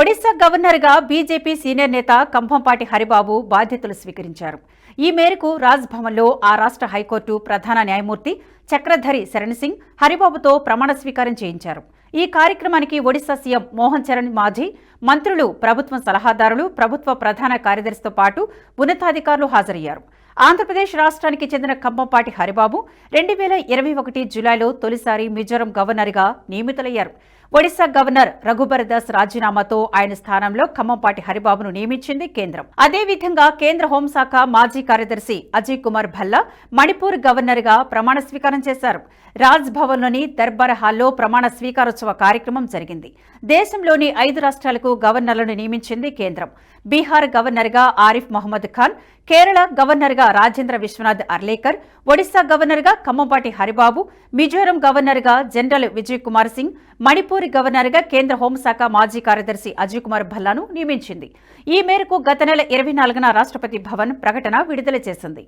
ఒడిశా గవర్నర్గా BJP senior నేత కంభంపాటి హరిబాబు బాధ్యతలు స్వీకరించారు. ఈ మేరకు రాజ్భవన్లో ఆ రాష్ట్ర హైకోర్టు ప్రధాన న్యాయమూర్తి చక్రధరి శరణ్ సింగ్ హరిబాబుతో ప్రమాణ స్వీకారం చేయించారు. ఈ కార్యక్రమానికి ఒడిశా సీఎం మోహన్ చరణ్ మాఝీ మంత్రులు ప్రభుత్వం సలహాదారులు ప్రభుత్వ ప్రధాన కార్యదర్శితో పాటు ఉన్నతాధికారులు హాజరయ్యారు. ఆంధ్రప్రదేశ్ రాష్ట్రానికి చెందిన కంభంపాటి హరిబాబు రెండు వేల ఇరవై ఒకటి జులైలో తొలిసారి మిజోరం గవర్నర్గా నియమితులయ్యారు. ఒడిశా గవర్నర్ రఘుబర్ దాస్ రాజీనామాతో ఆయన స్థానంలో ఖమ్మంపాటి హరిబాబును నియమించింది కేంద్రం. అదేవిధంగా కేంద్ర హోంశాఖ మాజీ కార్యదర్శి అజయ్ కుమార్ భల్లా మణిపూర్ గవర్నర్గా ప్రమాణ స్వీకారం చేశారు. రాజ్ భవన్లోని దర్బార్ హాల్లో ప్రమాణ స్వీకారోత్సవ కార్యక్రమం జరిగింది. దేశంలోని ఐదు రాష్ట్రాలకు గవర్నర్లను నియమించింది కేంద్రం. బీహార్ గవర్నర్గా ఆరిఫ్ మహమ్మద్ ఖాన్ కేరళ గవర్నర్గా రాజేంద్ర విశ్వనాథ్ అర్లేకర్ ఒడిశా గవర్నర్గా కమ్మపాటి హరిబాబు మిజోరం గవర్నర్గా జనరల్ విజయ్ కుమార్ సింగ్ మణిపూర్ గవర్నర్గా కేంద్ర హోంశాఖ మాజీ కార్యదర్శి అజయ్ కుమార్ భల్లాను నియమించింది. ఈ మేరకు గత నెల ఇరవై నాలుగున రాష్ట్రపతి భవన్ ప్రకటన విడుదల చేసింది.